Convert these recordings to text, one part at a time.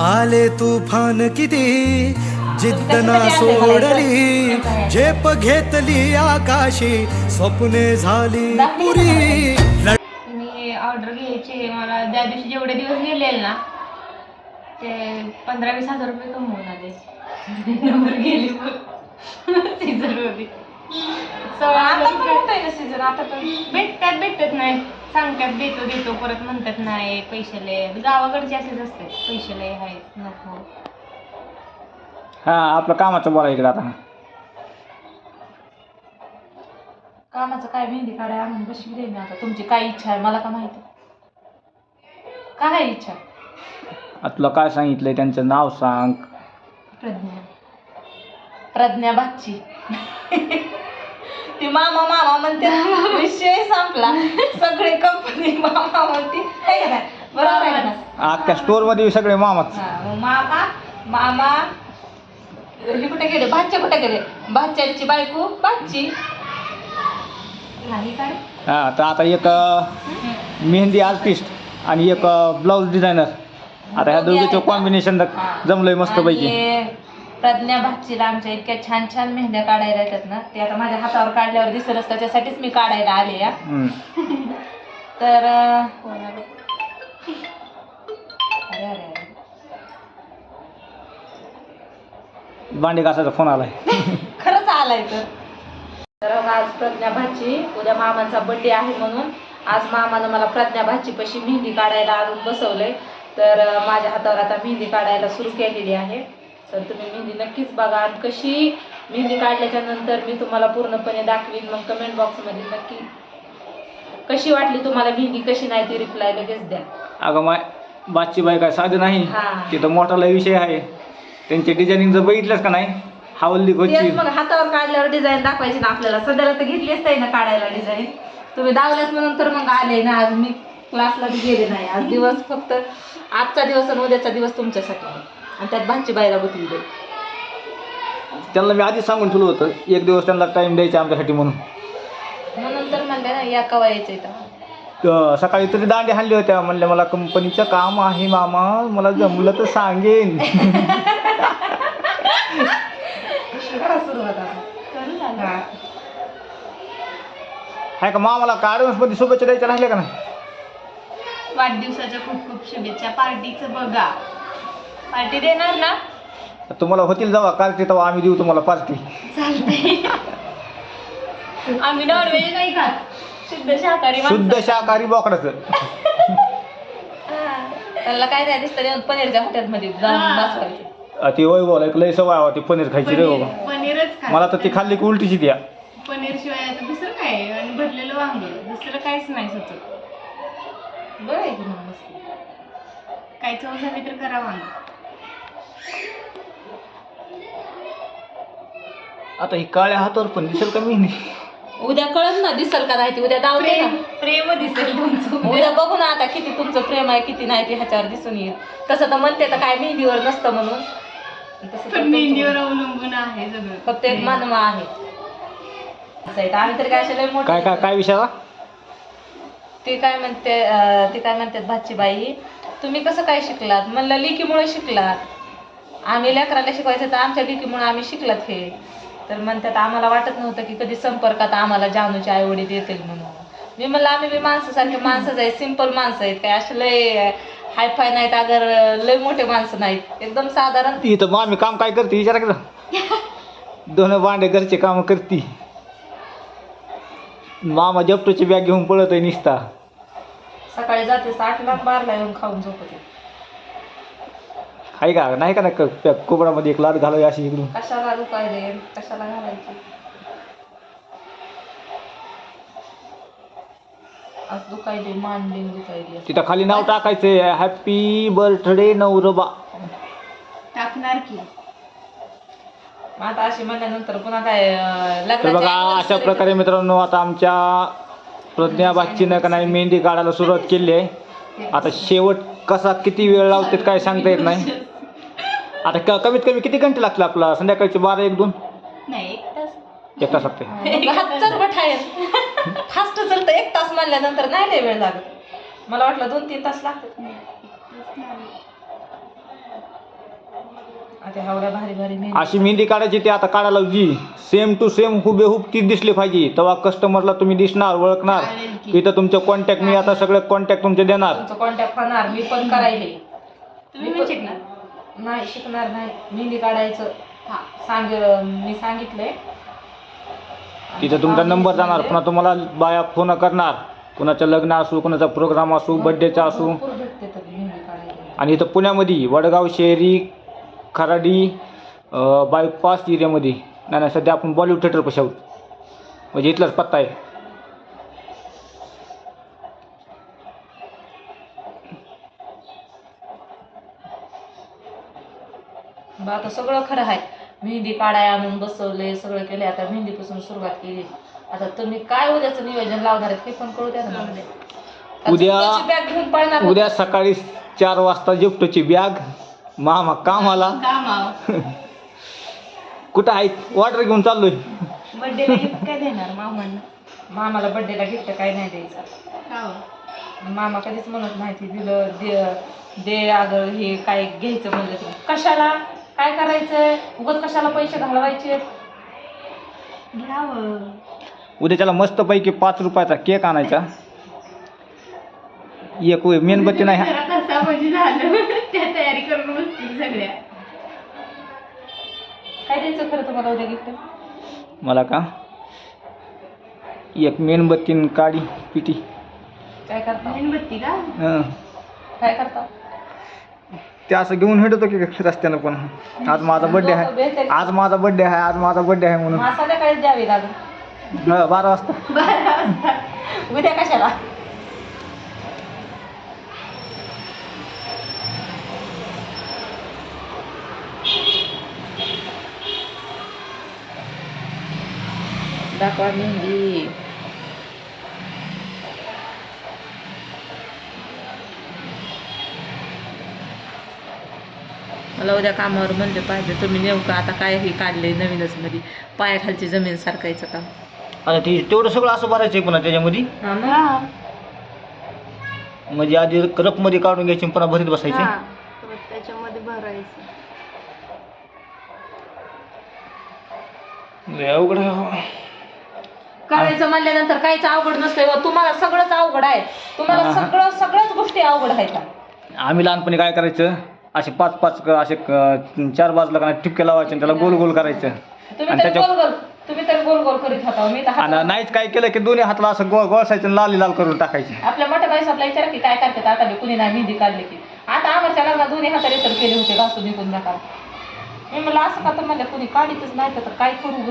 आले तुफान किती? जिद्द ना सोडली झेप घेतली आकाशी स्वप्ने झाली पुरी. मी ऑर्डर घ्यायची मला त्या दिवशी जेवढे दिवस गेलेले ना ते पंधरा वीस हजार रुपये कमवून आले. नंबर गेली सीझन होती हजार रुपये सीझन आता पण भेटतात भेटत नाही. सांगतात देतो देतो परत म्हणतात नाही पैसे लय गावाकडचे असेच असते पैसे लय आहेत नको. हा आपलं कामाचं बोला इकडे आता. कामाचं काय मेहंदी काढाय आणून बसवी दे मी आता? तुमची काय इच्छा आहे? मला का माहिती? काय आहे इच्छा? आता तुला काय सांगितलंय? त्यांचं नाव सांग. प्रज्ञा. प्रज्ञा बागची ती मामा मामा म्हणते विषय संपला. सगळे कंपनी मामा म्हणते है का नाही? बरोबर आहे का नाही? अख्ख्या स्टोरमध्ये सगळे मामाच. हा, मग मामा मामा हे कुठे गेले? भाच्या कुठे गेले? भाच्यांची बायको नाही काय? हा तर आता एक अं, मेहंदी आर्टिस्ट आणि एक ब्लाऊज डिझायनर. आता ह्या दोघीचं कॉम्बिनेशन जमलंय मस्त पैकी आणि प्रज्ञा भाचीला आमच्या इतक्या छान छान मेहंद्या काढायला येतात ना ते आता माझ्या हातावर काढल्यावर दिसलच त्याच्यासाठीच मी काढायला आले या. तर अरे अरे अरे. भांडी घासायचा फोन आलाय. खरंच आलाय तर. तर आज प्रज्ञा भाची उद्या मामांचा बड्डे आहे म्हणून आज मामानं मला प्रज्ञा भाचीपाशी मेहंदी काढायला आणून बसवलंय. तर माझ्या हातावर आता मेहंदी काढायला सुरू केलेली आहे. तर तुम्ही मेहंदी नक्कीच बघा. आणि कशी मेहंदी काढल्याच्या नंतर मी तुम्हाला पूर्णपणे दाखवीन. मग कमेंट बॉक्समध्ये नक्की कशी वाटली तुम्हाला मेहंदी? कशी नाही ती? रिप्लाय लगेच द्या. अगं माय बादची बाई काय साधे नाही. हा. तिथं मोठा लय विषय आहे. त्यांचे डिझायनिंग जर बघितलंच का नाही? हावल्ली तेच मग हातावर काढल्यावर डिझाईन दाखवायची ना आपल्याला. सध्याला तर घेतलीच नाही ना काढायला डिझाईन तुम्ही दावल्याच म्हणून तर मग आले ना. आज मी क्लासला गेले नाही. आज दिवस फक्त आजचा दिवस आणि उद्याचा दिवस तुमच्यासाठी आहे. आणि त्यात भाची बायला गुतली दे. त्यांना मी आधीच सांगून ठेवलं होतं एक दिवस त्यांना टाइम द्यायचा आमच्यासाठी म्हणून. म्हणून तर म्हणले ना या कवा यायचं इथं? तर सकाळी तरी दांडी हाणली होत्या म्हणल्या मला कंपनीचं काम आहे मामा मला जमलं तर सांगेन. सुरुवात आता. करू हा. आहे का मामाला कार्डन्समध्ये शुभेच्छा द्यायच्या राहिल्या का नाही? वाढदिवसाच्या खूप खूप शुभेच्छा. पार्टीचं बघा. पार्टी देणार ना? तुम्हाला होतील जावा कार्टी तेव्हा आम्ही देऊ तुम्हाला पार्टी. चालतंय. आम्ही नॉनव्हेज नाही खात. शुद्ध शाकाहारी माणसं. शुद्ध शाकाहारी बोकडाचं. त्याला काय नाही दिसतं ते पनीरच्या हॉटेलमध्ये जाऊन हा. बसवायचे अ, ती वय बोला एक लय सवय होती पनीर खायची रे पनीर बाबा पनीरच मला तर ती खाल्ली की उलटीची द्या. पनीर शिवाय आता दुसरं काय आहे? आणि भरलेलं वांग. दुसरं काहीच नाही सुचत बरं आहे की मग मस्त. काय चव झाली तर करा वांग. आता ही काळ्या हातावर पण दिसेल का मी? उद्या कळत ना दिसल का नाही ते? उद्या दावते ना. प्रेम प्रेम दिसेल तुमचं. उद्या बघू ना आता किती तुमचं प्रेम आहे किती नाही ते ह्याच्यावर दिसून येईल. तसं तर म्हणते तर काय मेहंदीवर नसतं म्हणून. तसं तर पण मेहंदीवर अवलंबून आहे सगळं. फक्त एक मानवा आहे. असं आहे. तर आम्ही तरी काय असे लय मोठे काय काय काय ते काय म्हणते अं, ते काय म्हणतात भाची बाई तुम्ही कसं काय शिकलात? म्हणलं लिकीमुळे शिकलात. आम्ही लेकराला शिकवायचं तर आमच्या लिकीमुळे आम्ही शिकलात हे. तर म्हणतात आम्हाला वाटत नव्हतं की कधी संपर्कात आम्हाला जानूचे आई वडील येतील म्हणून. मी म्हणलं आम्ही बी माणसासारखे माणसंच आहे सिंपल माणसं आहेत काय? असे लय हायफाय नाहीत अगर लय मोठे माणसं नाहीत. एकदम साधारण. इथं आम्ही काम काय करते? विचारा की दोन भांडे घरचे काम करती. मामा जपटोची बॅग घेऊन पळत आहे निसता. सकाळी जाते आठला बारला येऊन खाऊन झोपते. आहे का? नाही का नाही क- त्या एक लाट घालावी अशी इकडून. कशाला रुपायले कशाला घालायची? आज दुखायले मान बिन दुखायली. तिथं खाली नाव टाकायचंय हॅपी बर्थडे नवरबा. टाकणार की? मग आता अशी म्हणल्यानंतर पुन्हा काय अं, तर बघा अशा प्रकारे मित्रांनो आता आमच्या प्रज्ञा बागचीनं का नाही मेहंदी काढायला सुरुवात केली आहे. आता शेवट कसा किती वेळ लावतात काय सांगता येत नाही. आता क- कमीत कमी किती घंटे लागतील आपला संध्याकाळचे बारा एक दोन? नाही एक तास. एक तास लागते. फास्ट चालतं एक तास म्हणल्यानंतर नाही लय वेळ लागत. मला वाटलं दोन तीन तास लागतात. आता एवढ्या भारी भारी मेहंदी अशी मेहंदी काढायची ती आता काढायला जी सेम टू सेम हुबेहूब ती दिसली पाहिजे. तेव्हा कस्टमरला तुम्ही दिसणार ओळखणार. चालेल की. इथं तुमचे कॉन्टॅक्ट मी आता सगळे कॉन्टॅक्ट तुमचे देणार. तुमचं कॉन्टॅक्ट होणार मी पण करायले. तुम्ही मी पण पण- शिकणार. नाही शिकणार नाही. मेहंदी काढायचं. हा सांग मी सांगितलंय. तिथं तुमचा नंबर जाणार. पुन्हा तुम्हाला बाया फोन करणार. कुणाचं लग्न असू कुणाचा प्रोग्राम असू बड्डेचा असू. भरपूर भेटते तर मेहंदी काढायला आणि इथं पुण्यामध्ये वडगाव शेरी खराडी अं, बायपास एरियामध्ये नाही नाही सध्या आपण बॉलिवूड थिएटर पशी आहोत. म्हणजे इथलाच पत्ता आहे. बा आता सगळं खरं आहे. मेहंदी काढाय आणून बसवले सगळं केले आता मेहंदीपासून सुरुवात केली. आता तुम्ही काय उद्याचं नियोजन लावणार आहेत हे पण कळू द्या ना मला. उद्या- बॅग घेऊन पळणार उद्या सकाळी चार वाजता जिफ्टची बॅग. मामा कामाला. कुठं आहे? ऑर्डर घेऊन चाललोय. बर्थडेला गिफ्ट काय देणार मामांना? मामाला बर्थडेला गिफ्ट काय नाही द्यायचं. का हो? मामा कधीच म्हणत नाही की दिलं दे दे अगं हे काय घ्यायचं म्हणलं कशाला? काय करायचंय? उगत कशाला पैसे घालवायचे? घ्यावं. उद्या त्याला मस्तपैकी पाच रुपयाचा केक आणायचा. एक मेणबत्ती नाही जरा कसा म्हणजे झालं. त्या तयारी करून बसतील सगळ्या. काय द्यायचं खरं तुम्हाला उद्या गिफ्ट मला का? एक मेणबत्ती काडी पिटी काय करता? मेणबत्ती का? हं. काय करता? ते असं घेऊन हिंडतो की रस्त्यानं पण. आज माझा बड्डे आहे. आज माझा बड्डे आहे. आज माझा बड्डे आहे म्हणून. मग संध्याकाळी द्यावी लागेल. हं, बारा वाजता. उद्या कशाला? दाखवा मेहंदी. मला उद्या कामावर म्हणले पाहिजे तुम्ही नेमकं आता काय हे काढले नवीनच मध्ये पायाखालची जमीन सारखायचं काम आता ती तेवढं सगळं असं भरायचं आहे पुन्हा त्याच्यामध्ये हा मग? म्हणजे आधी रपमध्ये काढून घ्यायची आणि पुन्हा भरीत बसायचे हा. परत त्याच्यामध्ये भरायचं लय अवघड आहे हो. करायचं म्हणल्यानंतर काहीच अवघड नसतंय. तुम्हाला सगळंच अवघड आहे तुम्हाला हा. सगळं सगळ्याच गोष्टी अवघड आहेत आम्ही लहानपणी काय करायचं असे पाच पाच क- असे क- चार बाजूला का ठिपके लावायचे आणि त्याला गोल गोल करायचं. तुम्ही आणि तरी त्याच्या गोल गोल तुम्ही तरी गोल गोल करीत होता मी तर आणि हात- नाहीच काय केलं की दोन्ही हातला असं गो गोळसायचं आणि लाल लाल करून टाकायचे. आपल्या मोठ्या बाईसातला विचारा की काय करतात आता कुणी नाही मेहंदी काढली की. आता आमच्या लग्नात दोन्ही हाताने तर केले होते घासून निघून नका. मी म्हणलं असं का तर म्हणलं कुणी काढीतच नाही तर काय करू?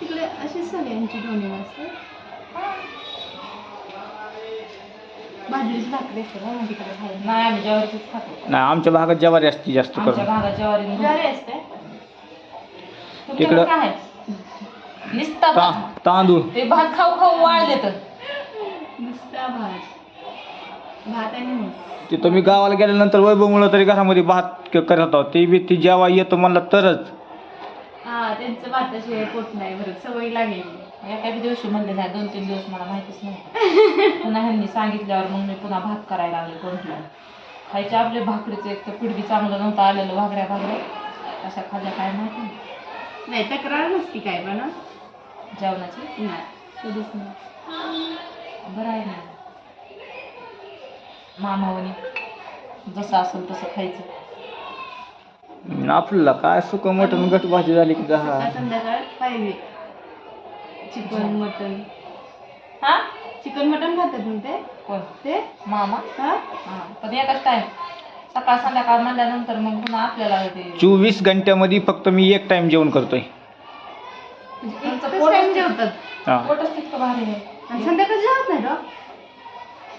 तिकडे अशीच सगळ्यांची दोन्ही असते बाजरीची भाकरी असते ना तिकडे खायला. नाही आम्ही ज्वारीचीच खातो. नाही आमच्या भागात ज्वारी असते जास्त आमच्या करून. भागात ज्वारी ज्वारी असते. तुमच्याकडे तिकडं- काय आहे? निस्ता ता भात. तांदूळ. ते भात खाऊ खाऊ वाळले तर. नुसता भात. भात आणि ऊस. तिथं मी गावाला गेल्यानंतर वैभवमुळं तरी घरामध्ये भात क- करत होतो ते बी ती जेव्हा येतो म्हणलं तरच. हा त्यांचं भाताशिवाय पोट नाही भरत सवय लागेल. एका बी दिवशी म्हणले नाही दोन तीन दिवस मला माहितीच नाही. पुन्हा ह्यांनी सांगितल्यावर मग मी पुन्हा भात करायला लागले कंटिन्यू खायचे आपले भाकरीचं एक तर बी चांगलं नव्हतं आलेलं भाकऱ्या भाकऱ्या अशा खाल्ल्या काय माहिती. नाही. नाही तक्रार नसती काय पण हं? जेवणाची? नाही. कधीच नाही. बरं आहे ना. मामावणी जसं असेल तसं खायचं. आपल्याला काय सुक मटण गट भाजी झाली की दहा. संध्याकाळ पाहिजे. Chicken mutton. हा? चिकन मटन खातात ना ते? कोण ते? मामा? हा? हा. पण एकच टाईम सकाळ संध्याकाळ म्हणल्यानंतर मग पुन्हा आपल्याला ते चोवीस घंट्यामध्ये फक्त मी एक टाइम जेवण करतोय. म्हणजे एकच टाइम जेवतात? हा. पोटच तितकं भारी आहे. आणि संध्याकाळी जेवत नाही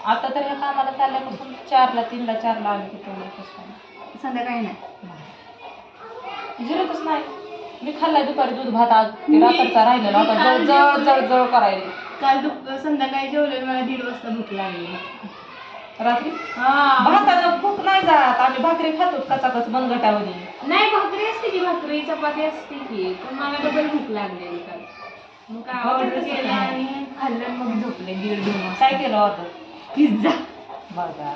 आता तर ह्या कामाला चालल्यापासून चारला तीनला चारला आले की तेवढं कसं काय. संध्याकाळी नाही. नाही. जिरतच नाही. मी खाल्लाय दुपारी दूध भात आज ते रात्रीचा राहिलेला होता जळ जळ जळ जळ करायला. काल दुप संध्याकाळी जेवले मला दीड वाजता भूक लागली. रात्री? हा. भूक नाही जात. आम्ही भाकरी खातो कचाकच मनगटावरी नाही भाकरी असते की भाकरी चपाती असते की पण मला डबल भूक लागलेली काल. मग काय ऑर्डर केलं आणि खाल्लं मग झोपले दीड दोन वाजता. काय केलं होतं पिझ्झा. बघा.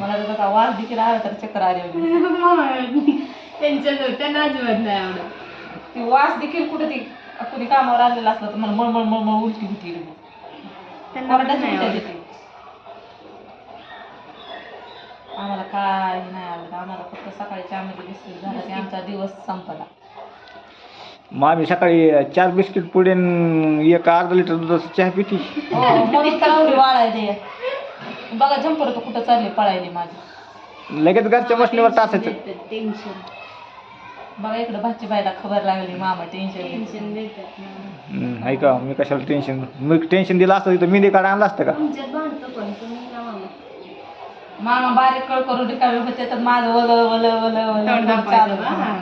मला तर वास देखील आला तर चक्कर आली होती. त्यांच्या त्यांना अजिबात नाही आवडत. ती वास देखील कुठे ती कुणी कामावर आलेलं असलं तर मला मळमळ मळमळ उलटी होती त्यांना पण कोरड्याच नाही उलट्या आवडत. देते. आम्हाला काय नाही आवडत. आम्हाला फक्त सकाळी चहामध्ये बिस्किट झालं की आमचा दिवस संपला. मग आम्ही सकाळी चार बिस्किट पुढे एक अर्धा लिटर दुधाचा चहा पिती. हो म्हणून तर एवढी वाळायली बघा झंपर तर कुठं चालली पळायली माझी. लगेच घरच्या बसण्यावर टाचायचं टेन्शन बघा इकडं भाची बायला खबर लागली मामा टेन्शन टेन्शन देतात ना. हम्म, ऐका मी कशाला टेन्शन मी टेन्शन दिलं असतं तर मेहंदी काढा आणलं असतं का? तुमच्यात भांडतो पण तुम्ही ना मामा. मामा बारीक कळ करून रिकामे होते तर माझं वल वल वल वल दाखवायचं? हा.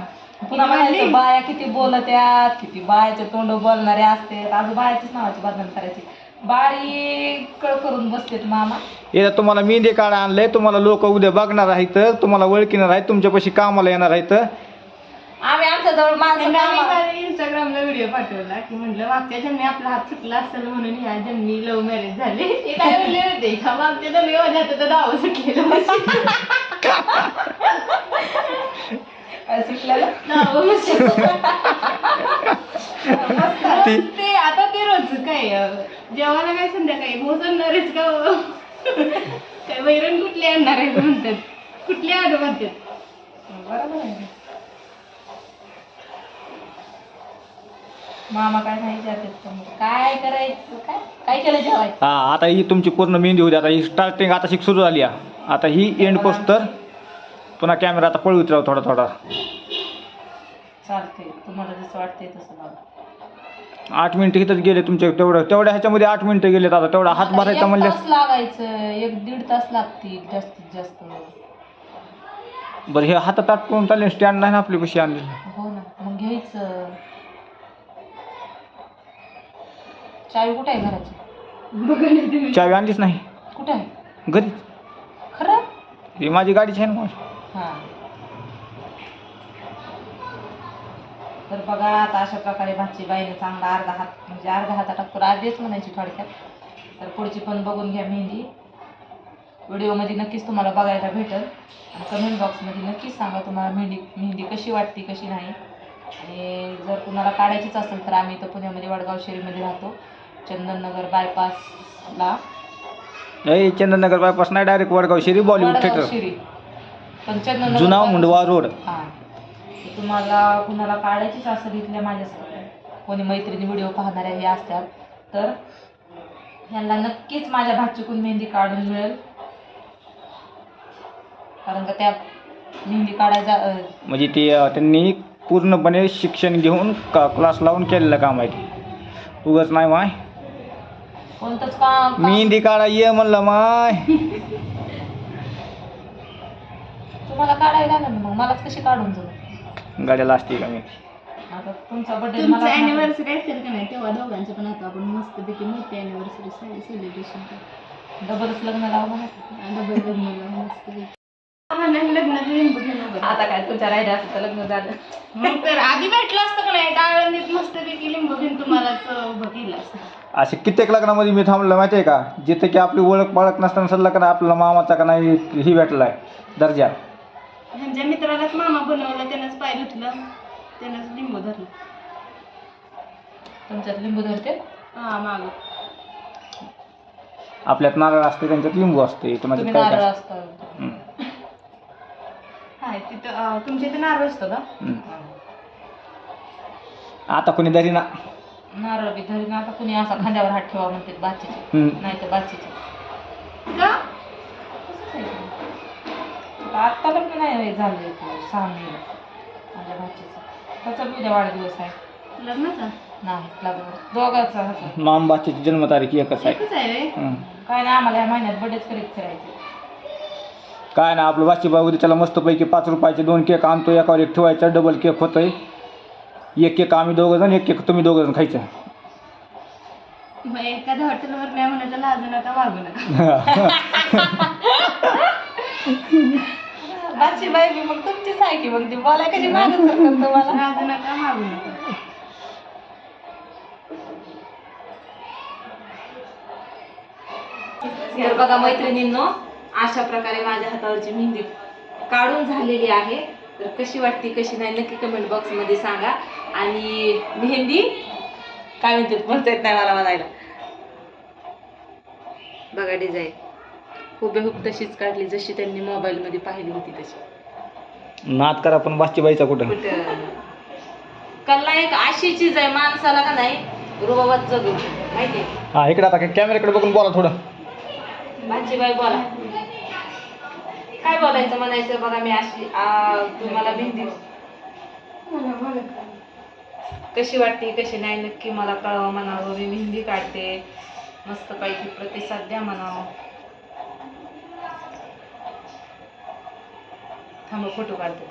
पुन्हा म्हणायचं बाया किती बोलत्यात किती बायाचे तोंड बोलणारे असते आज बायाचीच नावाची बदनाम करायची. बारीक कळ करून बसतेत मामा. एकदा तुम्हाला मेहंदी काढा आणलंय तुम्हाला लोक उद्या बघणार आहेत तुम्हाला ओळखीणार आहेत तुमच्यापाशी कामाला येणार आहेत. आम्ही आमच्या जवळ माणसं कामाला- इंस्टाग्रामला व्हिडिओ पाठवला की म्हटलं मागच्या जन्मी आपला हात सुटला असेल म्हणून ह्या जन्मी लव्ह मॅरेज झाले. ते काय म्हणले होते? का मागच्या जन्मी माझ्या हाताचं डाव सुटलेलं काय सुटलेलं ती- ते आता ते रोज काय अं, जेवायला काय संध्याकाळी? मोजणारेच का अं? काय वैरण कुठली आणणार आहे म्हणतात. कुठली आणू म्हणतात? बरोबर आहे. मामा काय नाही विचारतात का मग? काय करायचं? काय काय केलं जेवायचं? हा आता ही तुमची पूर्ण मेहंदी होती आता ही स्टार्टिंग आता शिक सुरू झाली आहे. आता ही एंड पोस्टर पुन्हा कॅमेरा आता पळवीत राहू थोडा थोडा. चालते तुम्हाला जसं वाटतंय तसं बघा. आठ मिनिटं इथंच गेले तुमचे. तेवढं तेवढ्या ह्याच्यामध्ये आठ मिनिटं गेलेत आता. तेवढा हात भरायचा एक तास लागायचं. एक दीड तास लागतील जास्तीत जास्त. बरं हे हातात आटकून चालले स्टँड नाही ना आपली कशी आणली हो ना. मग घ्यायचं. चावी कुठे आहे घराची? चावी आणलीच नाही. कुठे आहे? घरी खरं? ही माझी गाडीची आहे ना हां. तर बघा आता अशा प्रकारे भाची बाईने चांगला अर्धा हात म्हणजे अर्धा हात टाकतो अर्धीच म्हणायची थोडक्यात. तर पुढची पण बघून घ्या मेहंदी. व्हिडिओमध्ये नक्कीच तुम्हाला बघायला भेटेल. आणि कमेंट बॉक्समध्ये नक्कीच सांगा तुम्हाला मेहंदी मेहंदी कशी वाटते कशी नाही. आणि जर कुणाला काढायचीच असेल तर आम्ही इथं पुण्यामध्ये वडगाव शेरीमध्ये राहतो. चंदननगर बायपासला ए चंदननगर बायपास नाही direct Wadgaon Sheri Bollywood Wadgaon theatre Sheri. पण चंदननगर जुना bypass- मुंडवा रोड. हा. तुम्हाला कुणाला काढायचीच असेल इथल्या माझ्या कोणी मैत्रिणी व्हिडिओ पाहणाऱ्या हे असतात. तर ह्यांना नक्कीच माझ्या भाचीकून मेहंदी काढून मिळेल. कारण का त्या मेहंदी काढायचा अं, म्हणजे ती अं, त्यांनी पूर्णपणे शिक्षण घेऊन का क्लास लावून केलेलं काम आहे ते. उगाच नाही माय. कोणतंच काम काम- मेहंदी काढा ये म्हणलं माय. तुम्हाला काढायला लागेल ना मग. मलाच कशी काढून जाऊ? गाड्याला असते का मी? आता तुमचा बर्थडे तुमचं मला अॅनिव्हर्सरी असेल का नाही? तेव्हा दोघांचं पण आता आपण मस्तपैकी मोठी अॅनिव्हर्सरी सेलिब्रेशन करू. डबलच लग्न लावलं ना डबल लग्न मस्तपैकी. लग्नाचं लिंबू घेऊन उभं राहा. आता काय तुमच्या राहिल्या असं तर लग्न झालं. मग तर आधी भेटलं असतं का नाही? डाळणीत मस्तपैकी लिंबू घेऊन तुम्हालाच उभं केलं असतं. असे कित्येक लग्नामध्ये मी थांबलं माहिती आहे का? जिथे की आपली ओळख पाळख नसताना सल्ला का नाही आपल्याला मामाचा का नाही ही भेटलाय. दर्जा. ह्यांच्या मित्रालाच मामा बनवलं त्यानंच पाय धुतलं त्यानंच लिंबू धरलं. तुमच्यात लिंबू धरते? हा माग. आपल्यात नारळ असते त्यांच्यात लिंबू असते कोणाच्यात तुम्ही काय नारळ काय असतं. हम्म, हाय तिथं तुमच्या इथे नारळ असतं का. आता कोणी दरी ना. नारळ बी धरीन आता कुणी असा खांद्यावर हात ठेवा म्हणते बाचीचे. हम्म. नाही तर बाचीचे. का? आत्ता लग्न नाही झालं सहा महिने माझ्या भाचीचं त्याचा बी उद्या वाढदिवस आहे. लग्नाचा? नाही लग्न. दोघांचा. मामबाची जन्मतारीख एकच आहे. एकच आहे हम्म. काय नाही आम्हाला या महिन्यात बड्डेच करीत करायचे काय ना आपलं वाची बाबू त्याला मस्तपैकी पाच रुपयाचे दोन केक आणतो एकावर एक ठेवायचा डबल केक होतंय. एक केक आम्ही दोघं जण एक केक तुम्ही दोघं जण खायचं. मग एखाद्या हॉटेलवर नाही म्हणायचं लाजू नका वागू नका. बाची बाई बी मग तुमचीच आहे की मग ती बोलाय कशी मागत सरकत तुम्हाला? लाजू नका मागू नका. तर बघा मैत्रिणींनो अशा प्रकारे माझ्या हातावरची मेहंदी काढून झालेली आहे तर कशी वाटते कशी नाही नक्की कमेंट बॉक्समध्ये सांगा. आणि मेहंदी काय म्हणते म्हणता येत नाही मला म्हणायला. बघा डिझाईन हुबेहूब तशीच काढली जशी त्यांनी मोबाईलमध्ये पाहिली होती तशी. नाद करा पण बाची बाईचा कुठं? कुठं? कल्ला एक अशी चीज आहे माणसाला का नाही रुबाबात जगू माहिती हा इकडे आता कॅमेऱ्याकडे बघून बोला थोडं. बाई बोला. काय बोलायचं म्हणायचं बघा मी अशी तुम्हाला मेहंदी कशी वाटते कशी नाही नक्की मला कळवा म्हणावं. मी मेहंदी काढते. मस्त पैकी प्रतिसाद द्या म्हणावं. थांबा फोटो काढते.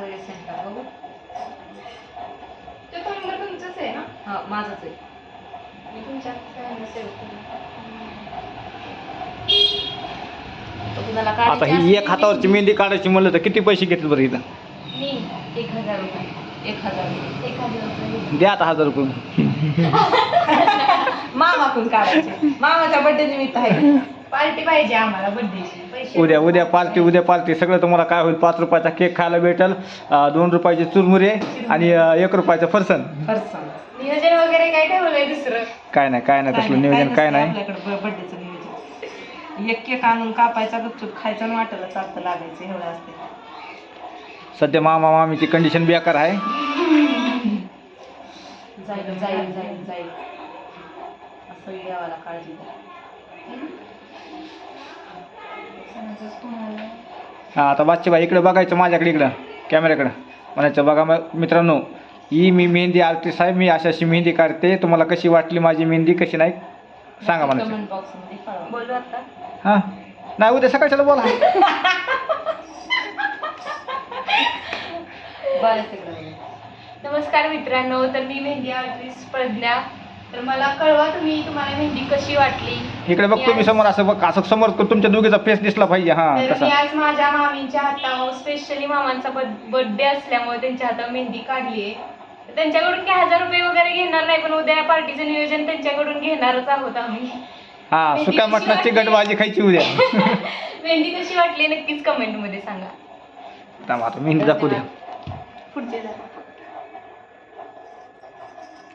वेळ सेंड करा बघू. तुमचाच आहे ना? हा माझाच आहे. मी तुमच्या सेव्ह करू तर कुणाला आता ही एक हातावरची मेहंदी काढायची म्हणलं तर किती पैसे घेतले बरं इथं? मी एक हजार रुपये. एक हजार रुपये. एक हजार रुपये. द्या आता हजार रुपये. मामाकडून काढायचे. मामाच्या बर्थडे निमित्त आहे. पार्टी पाहिजे आम्हाला बर्थडेची उद्या उद्या पार्टी उद्या पार्टी. सगळं तुम्हाला काय होईल? पाच रुपयाचा केक खायला भेटेल दोन रुपयाचे चुरमुरे आणि एक रुपयाचं फरसन. फरसाण नियोजन वगैरे काय ठेवलंय दुसरं? काय नाही काय नाही तसलं. नियोजन काय नाही. एक आणून कापायचा गुपचूप खायचा आणि वाटायला चालतं लागायचं एवढं असते सध्या मामा मामीची कंडिशन बेकार आहे. जाईल जाईल जाईल जाईल. असं देवाला काळजी द्या. हा आता बादशा बाई इकडे बघायचं माझ्याकडे इकडं कॅमेऱ्याकडं. म्हणायचं बघा मग मित्रांनो ही मी मेहंदी आर्टिस्ट आहे मी अशी अशी मेहंदी काढते. तुम्हाला कशी वाटली माझी मेहंदी कशी नाही? सांगा म्हणायचं कमेंट बॉक्समध्ये कळवा. बोलू आता. हां. नाही उद्या सकाळच्याला बोला. बरं तिकडे नमस्कार मित्रांनो तर मी मेहंदी आर्टिस्ट प्रज्ञा. तर मला कळवा तुम्ही तुम्हाला मेहंदी कशी वाटली? इकडे बघतो मी समोर असं बघ असं समोर तुमच्या दोघीचा फेस दिसला पाहिजे. हां तर तसा. मी आज माझ्या मामींच्या हातावर स्पेशली मामांचा बर्थडे असल्यामुळे त्यांच्या हातावर मेहंदी काढली आहे त्यांच्याकडून काही हजार रुपये वगैरे घेणार नाही पण उद्या पार्टीचं नियोजन त्यांच्याकडून घेणारच आहोत आम्ही. हां सुक्या मटणाची गटबाजी खायची उद्या. मेहंदी कशी वाटली नक्कीच कमेंटमध्ये सांगा. थांबा आता मेहंदी दाखवू द्या. पुढचे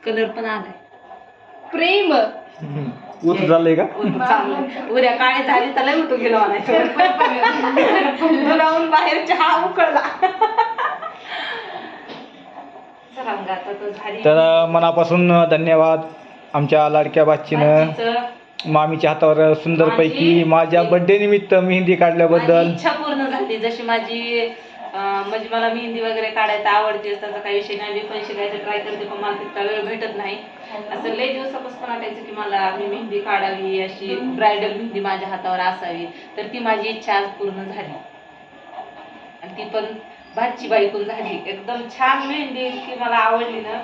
कलर पण आलाय. प्रेम. ऊत झालंय का? चांगलं उद्या काळी झाली तर लय उठू गेलो म्हणायचं दुरावून बाहेर चहा उकळला. तर मनापासून धन्यवाद आमच्या लाडक्या आजीचं मामीच्या हातावर सुंदरपैकी माझ्या बर्थडे निमित्त मेहंदी काढल्याबद्दल. इच्छा पूर्ण झाली. जशी माझी म्हणजे मला मेहंदी वगैरे काढायला आवडते त्याचा काही विषय नाही. मी पण शिकायचं ट्राय करते पण मला तितका वेळ भेटत नाही. असं लय दिवसापासून वाटायचं की मला मी मेहंदी काढावी अशी ब्रायडल मेहंदी माझ्या हातावर असावी. तर ती माझी इच्छा आज पूर्ण झाली. आणि ती पण भाची बाईकून झाली. एकदम छान मेहंदी की मला आवडली ना.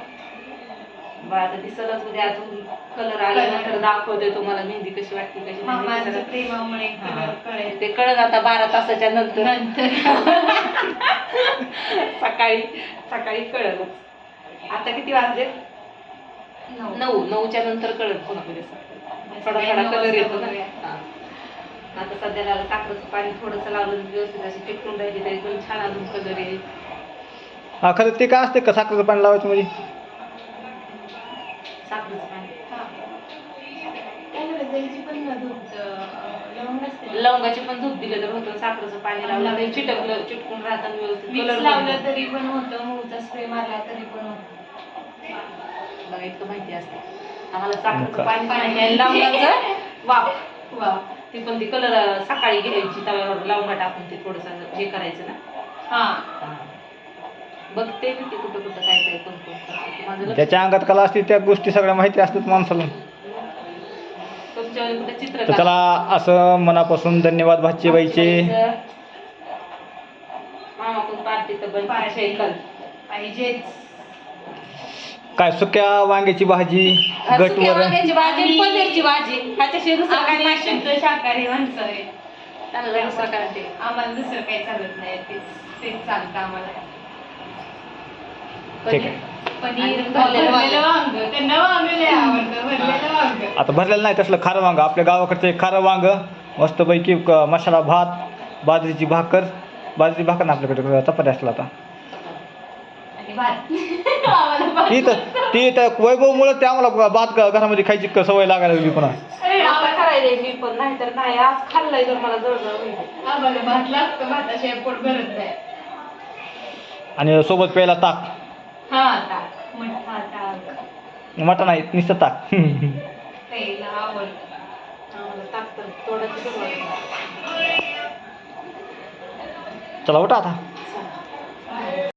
बरं, आता दिसलच उद्या अजून कलर आल्यानंतर दाखवते तुम्हाला मेहंदी कशी वाटते कशी नाही. मामांच्या दिसायला- प्रेमामुळे. कलर कळेल. ते कळत आता बारा तासाच्या नंतर. नंतर. सकाळी सकाळी कळलंच. आता किती वाजले? नऊ. नऊ. नऊच्या नंतर कळत कधी सकाळी. थोडा थोडा कलर येतो ना. हा. आता सध्याला साखरेचं पाणी थोडंसं लावलं व्यवस्थित अशी टिकून राहिली तरी पण छान अजून कलर येईल हा खरं ते काय असते का साखरेचं पाणी लावायचं म्हणजे? साखरेचं पाणी. हा. पण? लवंगाची पण धूप दिलं तर होतं साखरेचं पाणी लावलं तरी चिटकलं चिटकून राहतं व्यवस्थित कलर लावलं तरी पण होतं मूचा स्प्रे मारला तरी पण होतं. बघा इतकं माहिती असते. आम्हाला साखरेचं? पाणी आहे. लवंगाचं वाफ. वा ती पण ती कलर सकाळी घ्यायची तव्यावर लावून टाकून ते थोडस हे करायचं ना. हा. बघते मी ते कुठं कुठं काय काय कोण कोण करतं. माझं लक्ष ज्याच्या अंगात कला असते त्या गोष्टी सगळ्या माहिती असतात माणसाला. तुमच्या वेळी कुठं चित्र तर चला असं मनापासून धन्यवाद भाचीबाईचे. मामाकडून पार्टी तर बन पार्टी. सायकल पाहिजेच काय सुक्या वांग्याची भाजी सुक्या गटवर वांग्याची भाजी आणि पनीरची भाजी. ह्याच्याशिवाय दुसरं काय आम्ही नाही. शुद्ध शाकाहारी माणसं आहे. चांगलं दुसरं काय ते. आम्हाला दुसरं काही चालत नाही. तेच तेच चालतं आम्हाला. ठीक आहे. पनीर आणि भरलेलं भरलेलं वांग. त्यांना वांग लय आवडतं. भरलेलं वांग. आता भरलेलं नाही तसलं खारं वांग. आपल्या गावाकडचं एक खारं वांग. मस्तपैकी क- मसाला भात बाजरीची भाकर. बाजरीची भाकर ना आपल्याकडे चपाती असला आता आणि भात आम्हाला भात ती तर ती तर वैभवमुळे ते आम्हाला भात घ- घरामध्ये खायची क- सवय लागायला लागली पुन्हा. मी पण नाही तर नाही आज खाल्लंय तर मला जळजळ होईल. आम्हाला भात लागतो भाताशिवाय पोट भरत नाही. आणि सोबत प्यायला ताक. हा ताक. मठा ताक. मटण आहे नुसतं ताक. प्यायला आवडतं. आम्हाला ताकद थोडं चला उठा आता.